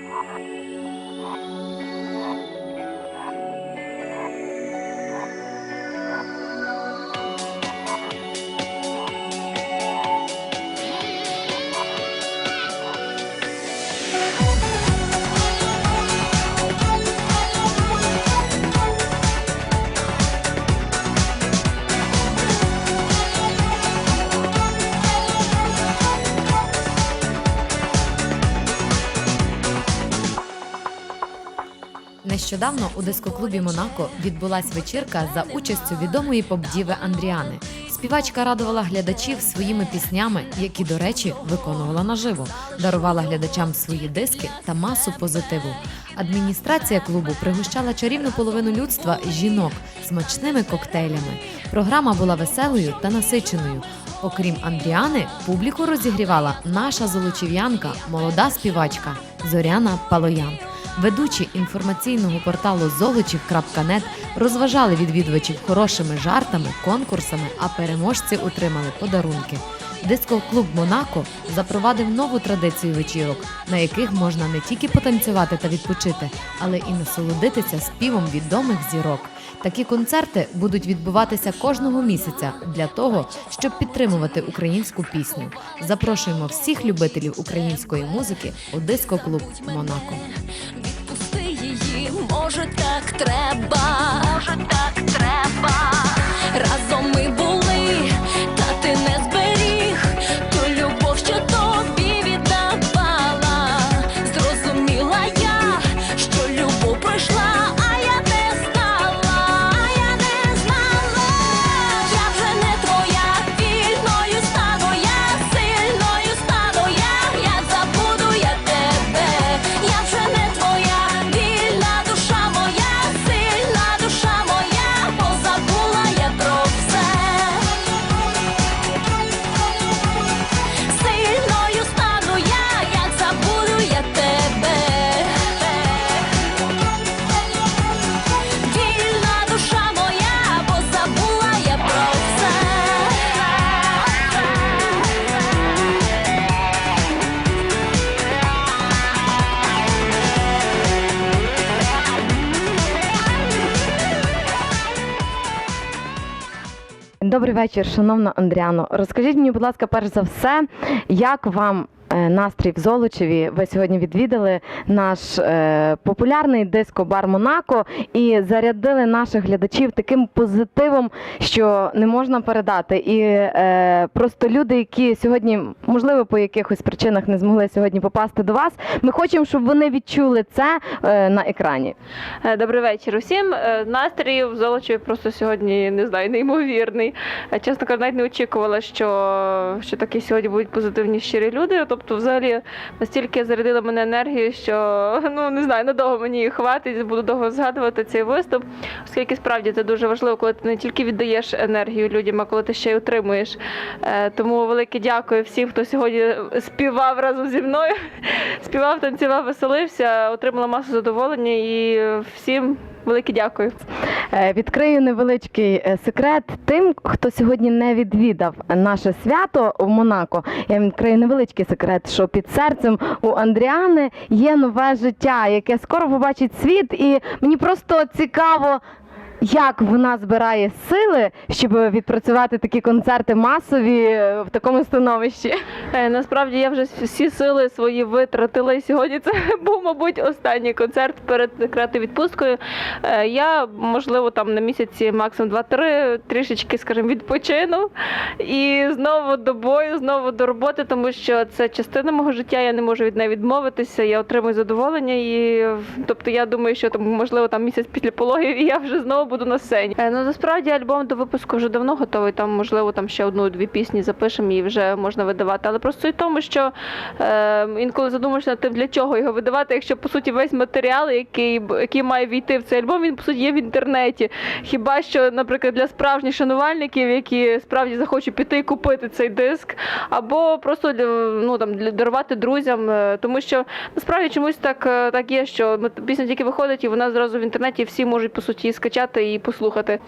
Thank you. Нещодавно у дискоклубі Монако відбулась вечірка за участю відомої поп-діви Андріани. Співачка радувала глядачів своїми піснями, які, до речі, виконувала наживо, дарувала глядачам свої диски та масу позитиву. Адміністрація клубу пригощала чарівну половину людства жінок смачними коктейлями. Програма була веселою та насиченою. Окрім Андріани, публіку розігрівала наша золочів'янка, молода співачка Зоряна Палоян. Ведучі інформаційного порталу Золочів.нет розважали відвідувачів хорошими жартами, конкурсами, а переможці отримали подарунки. Диско-клуб Монако запровадив нову традицію вечірок, на яких можна не тільки потанцювати та відпочити, але і насолодитися співом відомих зірок. Такі концерти будуть відбуватися кожного місяця для того, щоб підтримувати українську пісню. Запрошуємо всіх любителів української музики у диско-клуб Монако. Відпусти її, може так треба, може так треба. Разом Добрий вечір, шановна Андріано. Розкажіть мені, будь ласка, перш за все, як вам настрій в Золочеві? Ви сьогодні відвідали наш е, популярний диско-бар Монако і зарядили наших глядачів таким позитивом, що не можна передати. І е, просто люди, які сьогодні, можливо, по якихось причинах не змогли сьогодні попасти до вас. Ми хочемо, щоб вони відчули це е, на екрані. Е, Добрий вечір усім. Е, Настрій в Золочеві просто сьогодні не знаю, неймовірний. Е, Чесно кажучи, навіть не очікувала, що, що такі сьогодні будуть позитивні щирі люди. Тобто, взагалі, настільки зарядила мене енергію, що ну не знаю, надовго мені хватить, буду довго згадувати цей виступ, оскільки справді це дуже важливо, коли ти не тільки віддаєш енергію людям, а коли ти ще й отримуєш. Е, Тому велике дякую всім, хто сьогодні співав разом зі мною, співав, танцював, веселився, отримала масу задоволення і всім велике дякую. Е, Відкрию невеличкий е, секрет тим, хто сьогодні не відвідав наше свято в Монако. Я відкрию невеличкий секрет, що під серцем у Андріани є нове життя, яке скоро побачить світ, і мені просто цікаво. Як вона збирає сили, щоб відпрацювати такі концерти масові е, в такому становищі? Е, Насправді я вже всі сили свої витратила, і сьогодні це був, мабуть, останній концерт перед декретною відпусткою. Е, Я, можливо, там на місяці, максимум 2-3, трішечки, скажімо, відпочину. І знову до бою, знову до роботи, тому що це частина мого життя, я не можу від неї відмовитися, я отримую задоволення. І тобто я думаю, що там, можливо, там місяць після пологів, і я вже знову буду на сцені. Е, Ну насправді альбом до випуску вже давно готовий. Там, можливо, там ще одну-дві пісні запишемо і вже можна видавати. Але просто і тому, що е, інколи задумаєшся над тим, для чого його видавати, якщо по суті весь матеріал, який, який має війти в цей альбом, він по суті є в інтернеті. Хіба що, наприклад, для справжніх шанувальників, які справді захочуть піти і купити цей диск, або просто ну, там, для дарувати друзям. е, Тому що насправді чомусь так, е, так є, що пісня тільки виходить, і вона зразу в інтернеті всі можуть по суті скачати побачити і послухати.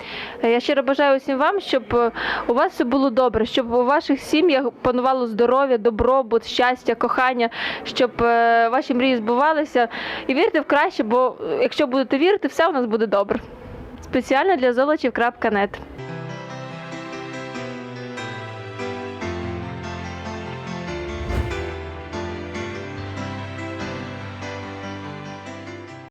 Е, Я щиро бажаю усім вам, щоб е, у вас все було добре, щоб у ваших сім'ях панувало здоров'я, добробут, щастя, кохання, щоб е, ваші мрії збувалися. І вірте в краще, бо якщо будете вірити, все у нас буде добре. Спеціально для золочів.нет.